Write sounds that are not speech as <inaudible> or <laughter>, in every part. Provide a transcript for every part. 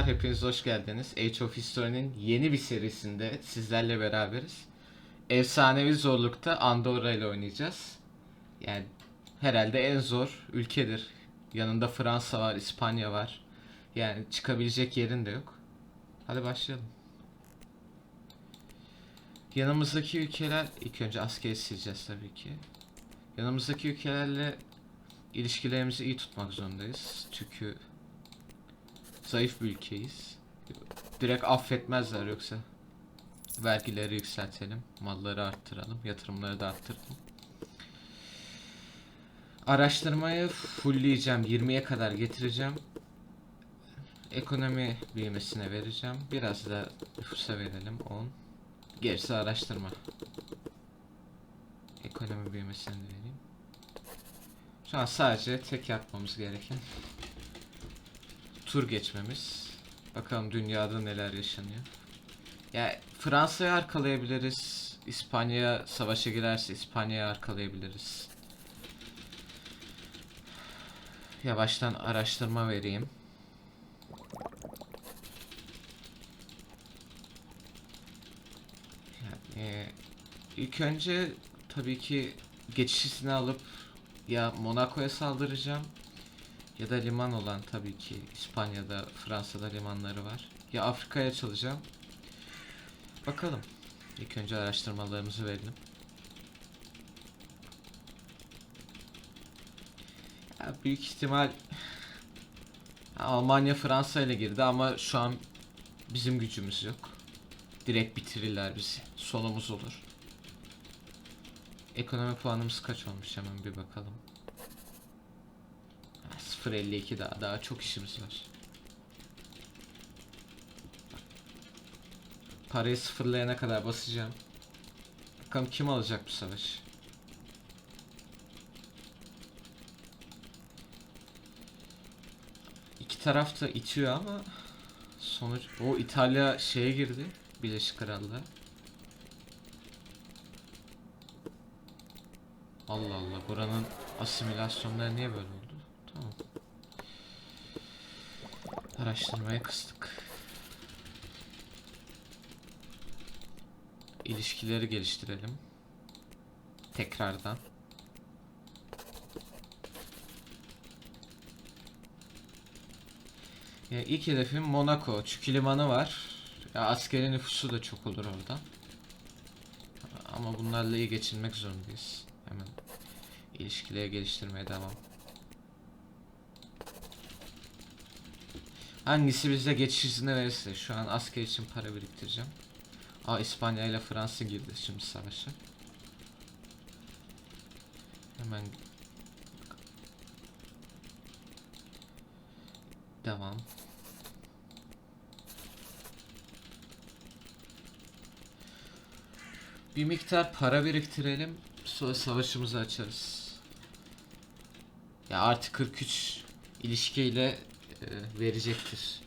Arkadaşlar hepiniz hoş geldiniz. Age of History'nin yeni bir serisinde sizlerle beraberiz. Efsanevi zorlukta Andorra ile oynayacağız. Yani herhalde en zor ülkedir. Yanında Fransa var, İspanya var. Yani çıkabilecek yerin de yok. Hadi başlayalım. Yanımızdaki ülkeler ilk önce askeri sileceğiz tabii ki. Yanımızdaki ülkelerle ilişkilerimizi iyi tutmak zorundayız. Çünkü zayıf bir ülkeyiz. Direkt affetmezler yoksa. Vergileri yükseltelim, malları arttıralım, yatırımları da arttıralım. Araştırmayı fullleyeceğim, 20'ye kadar getireceğim. Ekonomi büyümesine vereceğim. Biraz da nüfusa verelim, 10. Gerisi araştırma. Ekonomi büyümesine de vereyim. Şu an sadece tek yapmamız gereken tur geçmemiz. Bakalım dünyada neler yaşanıyor. Ya Fransa'yı arkalayabiliriz. İspanya savaşa girerse İspanya'yı arkalayabiliriz. Yavaştan araştırma vereyim. Yani ilk önce tabii ki geçişini alıp ya Monaco'ya saldıracağım ya da liman olan tabii ki İspanya'da, Fransa'da limanları var. Ya Afrika'ya açılacağım. Bakalım. İlk önce araştırmalarımızı verelim. Ya büyük ihtimal Almanya Fransa ile girdi ama şu an bizim gücümüz yok. Direkt bitirirler bizi. Sonumuz olur. Ekonomi puanımız kaç olmuş hemen bir bakalım. Ha, 0.52 daha daha çok işimiz var. Parayı sıfırlayana kadar basacağım. Bakalım kim alacak bu savaşı. İki taraf da itiyor ama sonuç o İtalya şeye girdi. Birleşik Krallığa. Allah Allah buranın asimilasyonları niye böyle oldu? Tamam. Araştırmaya kıstık. İlişkileri geliştirelim. Tekrardan. Ya ilk hedefim Monaco. Çünkü limanı var. Ya askeri nüfusu da çok olur orada. Ama bunlarla iyi geçinmek zorundayız. Hemen ilişkileri geliştirmeye devam. Hangisi bize geçiş izni verirse şu an asker için para biriktireceğim. Aa İspanya ile Fransa girdi şimdi savaşa. Hemen devam. Bir miktar para biriktirelim. Sonra savaşımızı açarız. Ya artı 43 ilişkiyle verecektir.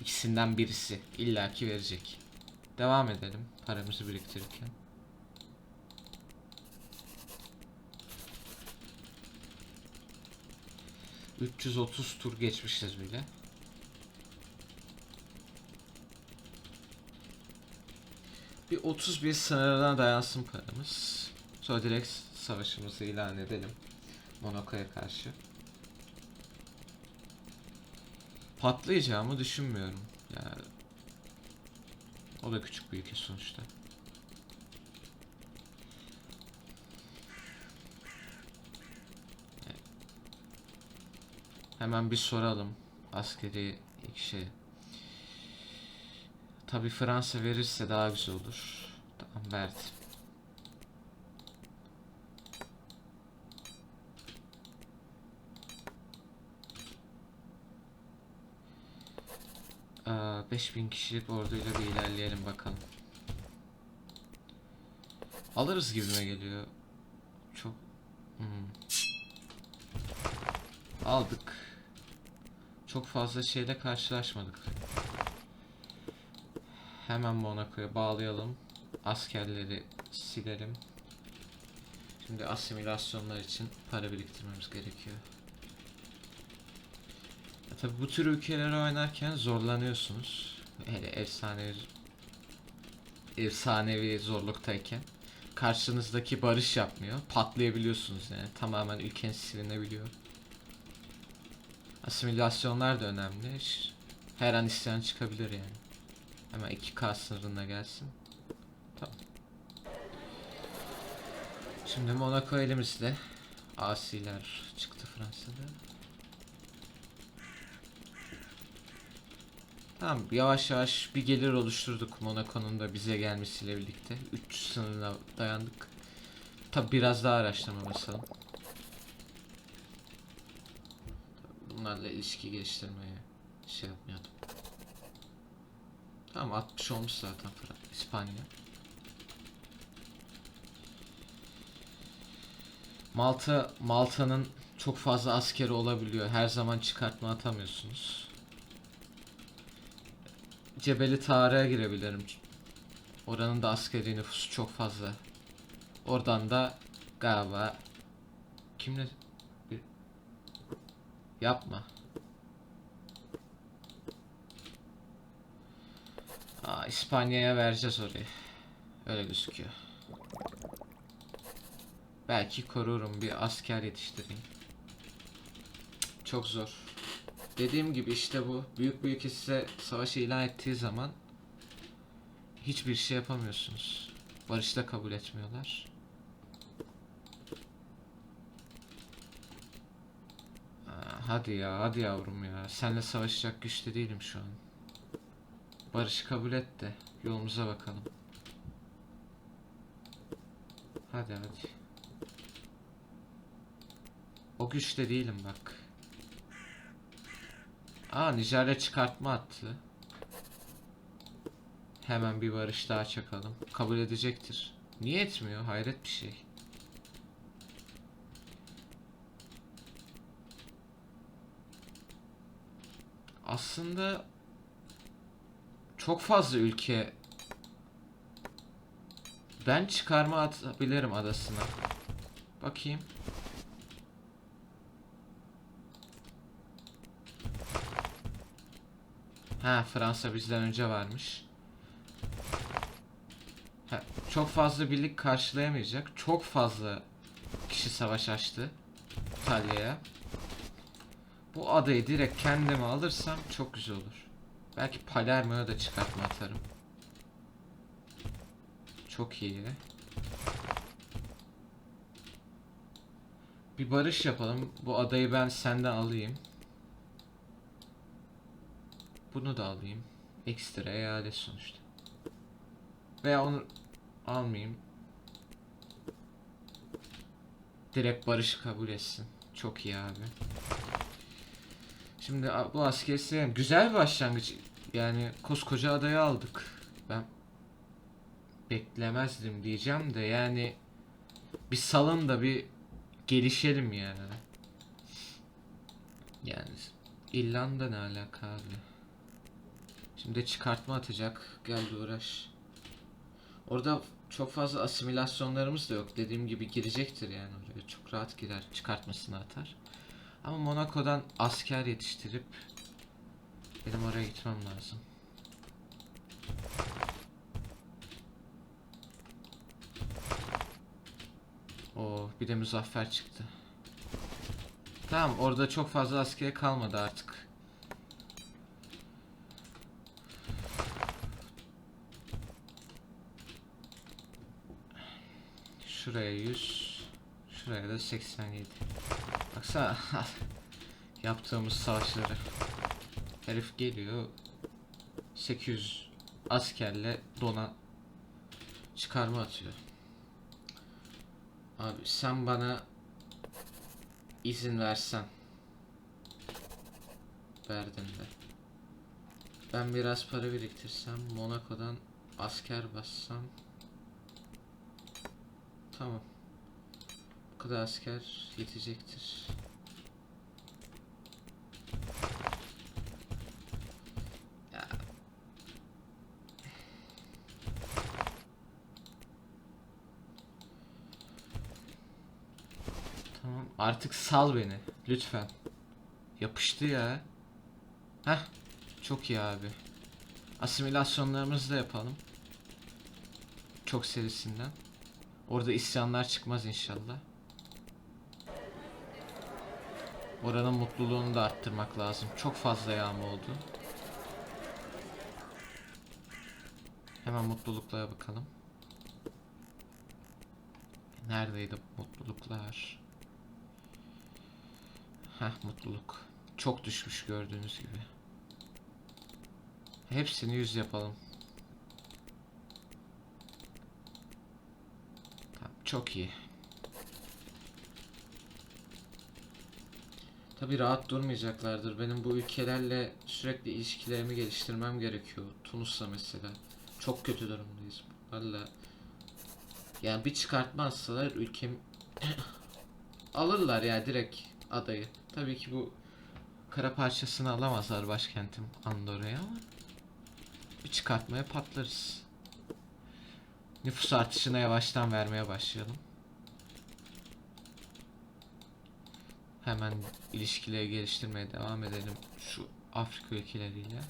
İkisinden birisi illaki verecek. Devam edelim paramızı biriktirirken. ...330 tur geçmişiz bile. Bir 31 sınırına dayansın paramız. Sonra direkt savaşımızı ilan edelim. Monaco'ya karşı. Patlayacağımı düşünmüyorum. Yani o da küçük bir ülke sonuçta. Hemen bir soralım askeri şey. Tabi Fransa verirse daha güzel olur. Tamam verdi. Aa, 5000 kişilik orduyla bir ilerleyelim bakalım. Alırız gibime geliyor. Çok hmm. aldık. Çok fazla şeyle karşılaşmadık. Hemen Monaco'ya bağlayalım. Askerleri silelim. Şimdi asimilasyonlar için para biriktirmemiz gerekiyor. Tabi bu tür ülkeleri oynarken zorlanıyorsunuz. Hele efsanevi efsanevi zorluktayken karşınızdaki barış yapmıyor. Patlayabiliyorsunuz yani. Tamamen ülken silinebiliyor. Asimilasyonlar da önemli. Her an isyan çıkabilir yani. Hemen 2K sınırına gelsin. Tamam. Şimdi Monaco elimizde. Asiler çıktı Fransa'da. Tamam yavaş yavaş bir gelir oluşturduk Monaco'nun da bize gelmesiyle birlikte. 3 sınırına dayandık. Tabi biraz daha araştırma basalım. Bunlarla ilişki geliştirmeye şey yapmıyordum. Tamam 60 olmuş zaten İspanya. Malta Malta'nın çok fazla askeri olabiliyor. Her zaman çıkartma atamıyorsunuz. Cebeli Tarık'a girebilirim. Oranın da askeri nüfusu çok fazla. Oradan da galiba kimle yapma. Aa, İspanya'ya vereceğiz orayı. Öyle gözüküyor. Belki korurum bir asker yetiştireyim. Çok zor. Dediğim gibi işte bu büyük bir ülke size savaş ilan ettiği zaman hiçbir şey yapamıyorsunuz. Barış da kabul etmiyorlar. Hadi ya hadi yavrum ya. Seninle savaşacak güçte değilim şu an. Barışı kabul et de yolumuza bakalım. Hadi hadi. O güçte değilim bak. Aa Nijerya çıkartma attı. Hemen bir barış daha çakalım. Kabul edecektir. Niye etmiyor? Hayret bir şey. Aslında çok fazla ülke ben çıkarma atabilirim adasına. Bakayım. Ha Fransa bizden önce varmış. Ha, çok fazla birlik karşılayamayacak. Çok fazla kişi savaş açtı İtalya'ya. Bu adayı direkt kendime alırsam çok güzel olur. Belki Palermo'ya da çıkartma atarım. Çok iyi. Bir barış yapalım. Bu adayı ben senden alayım. Bunu da alayım. Ekstra eyalet sonuçta. Veya onu almayayım. Direkt barışı kabul etsin. Çok iyi abi. Şimdi bu askeri sayalım. Güzel bir başlangıç. Yani koskoca adayı aldık. Ben beklemezdim diyeceğim de yani bir salın da bir gelişelim yani. Yani İrlanda ne alaka abi? Şimdi çıkartma atacak. Gel bir uğraş. Orada çok fazla asimilasyonlarımız da yok. Dediğim gibi girecektir yani oraya. Çok rahat girer. Çıkartmasını atar. Ama Monaco'dan asker yetiştirip benim oraya gitmem lazım. Oo, bir de muzaffer çıktı. Tamam, orada çok fazla asker kalmadı artık. Şuraya 100, şuraya da 87. Baksana <laughs> yaptığımız savaşları. Herif geliyor 800 askerle dona çıkarma atıyor. Abi sen bana izin versen verdin de. Ben biraz para biriktirsem Monaco'dan asker bassam Tamam. Bu kadar asker yetecektir. Tamam artık sal beni lütfen. Yapıştı ya. Heh. Çok iyi abi. Asimilasyonlarımızı da yapalım. Çok serisinden. Orada isyanlar çıkmaz inşallah. Oranın mutluluğunu da arttırmak lazım. Çok fazla yağma oldu. Hemen mutluluklara bakalım. Neredeydi mutluluklar? Heh mutluluk. Çok düşmüş gördüğünüz gibi. Hepsini yüz yapalım. Tamam, çok iyi. Tabi rahat durmayacaklardır. Benim bu ülkelerle sürekli ilişkilerimi geliştirmem gerekiyor. Tunus'la mesela. Çok kötü durumdayız. Valla. Yani bir çıkartmazsalar ülkem <coughs> alırlar ya direkt adayı. Tabii ki bu kara parçasını alamazlar başkentim Andorra'ya ama bir çıkartmaya patlarız. Nüfus artışına yavaştan vermeye başlayalım. Hemen ilişkileri geliştirmeye devam edelim şu Afrika ülkeleriyle.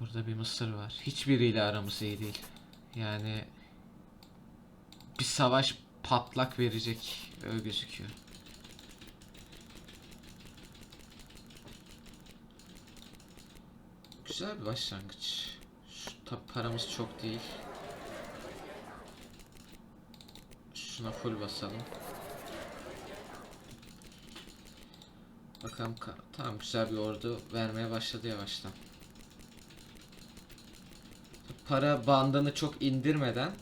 Burada bir Mısır var. Hiçbiriyle aramız iyi değil. Yani bir savaş patlak verecek öyle gözüküyor. Güzel bir başlangıç. Şu tabi paramız çok değil. Şuna full basalım. Bakalım ka- tamam güzel bir ordu vermeye başladı yavaştan. Para bandını çok indirmeden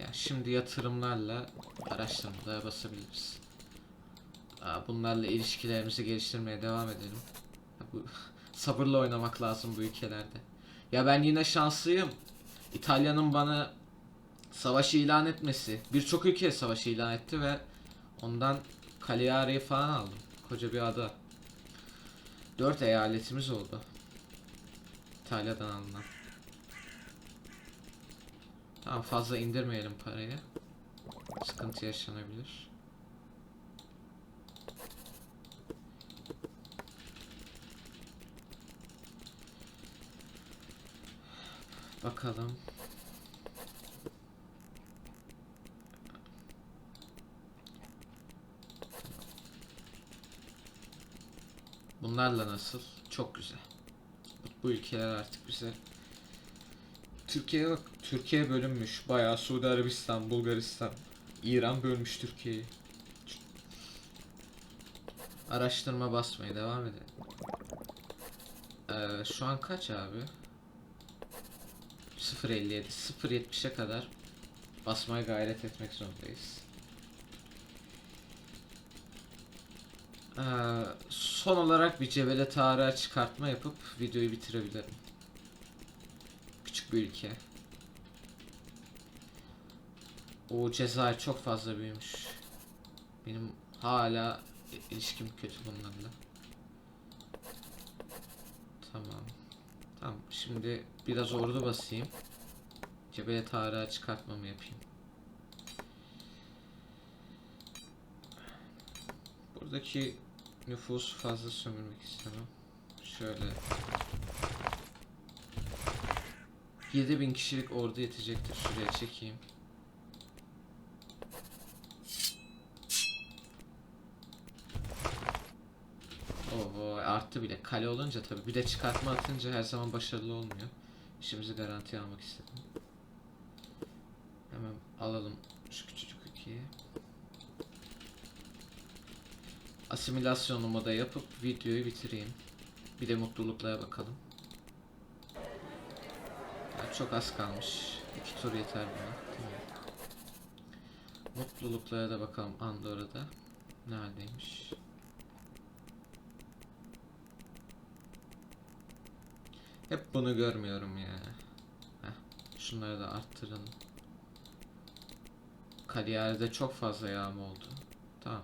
ya şimdi yatırımlarla araştırmalara basabiliriz. Bunlarla ilişkilerimizi geliştirmeye devam edelim. Bu <laughs> sabırla oynamak lazım bu ülkelerde. Ya ben yine şanslıyım. İtalya'nın bana savaş ilan etmesi. Birçok ülkeye savaş ilan etti ve ondan Cagliari'yi falan aldım. Koca bir ada. Dört eyaletimiz oldu. İtalya'dan alınan. Tamam fazla indirmeyelim parayı. Sıkıntı yaşanabilir. Bakalım. Bunlarla nasıl? Çok güzel. Bu, ülkeler artık bize Türkiye bak Türkiye bölünmüş. Bayağı Suudi Arabistan, Bulgaristan, İran bölmüş Türkiye'yi. Araştırma basmaya devam edelim. Ee, şu an kaç abi? 0.57 0.70'e kadar basmaya gayret etmek zorundayız. Ee, son olarak bir Cebele Tarık'a çıkartma yapıp videoyu bitirebilirim. Küçük bir ülke. O Cezayir çok fazla büyümüş. Benim hala ilişkim kötü bunlarla. Tamam. Tamam şimdi biraz ordu basayım. Cebele Tarık'a çıkartmamı yapayım. Buradaki nüfusu fazla sömürmek istemem. Şöyle 7000 kişilik ordu yetecektir. Şuraya çekeyim. Arttı bile. Kale olunca tabii. Bir de çıkartma atınca her zaman başarılı olmuyor. İşimizi garantiye almak istedim. Hemen alalım şu küçücük ülkeyi. Asimilasyonumu da yapıp videoyu bitireyim. Bir de mutluluklara bakalım. Ya çok az kalmış. İki tur yeter buna. Mutluluklara da bakalım Andorra'da. Neredeymiş? Hep bunu görmüyorum ya. Heh, şunları da arttıralım. Kariyerde çok fazla yağma oldu. Tamam.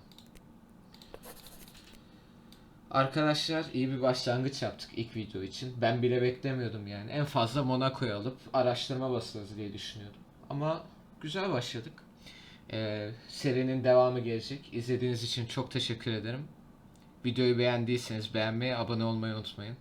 Arkadaşlar iyi bir başlangıç yaptık ilk video için. Ben bile beklemiyordum yani. En fazla Monaco'yu alıp araştırma basarız diye düşünüyordum. Ama güzel başladık. Ee, serinin devamı gelecek. İzlediğiniz için çok teşekkür ederim. Videoyu beğendiyseniz beğenmeyi, abone olmayı unutmayın.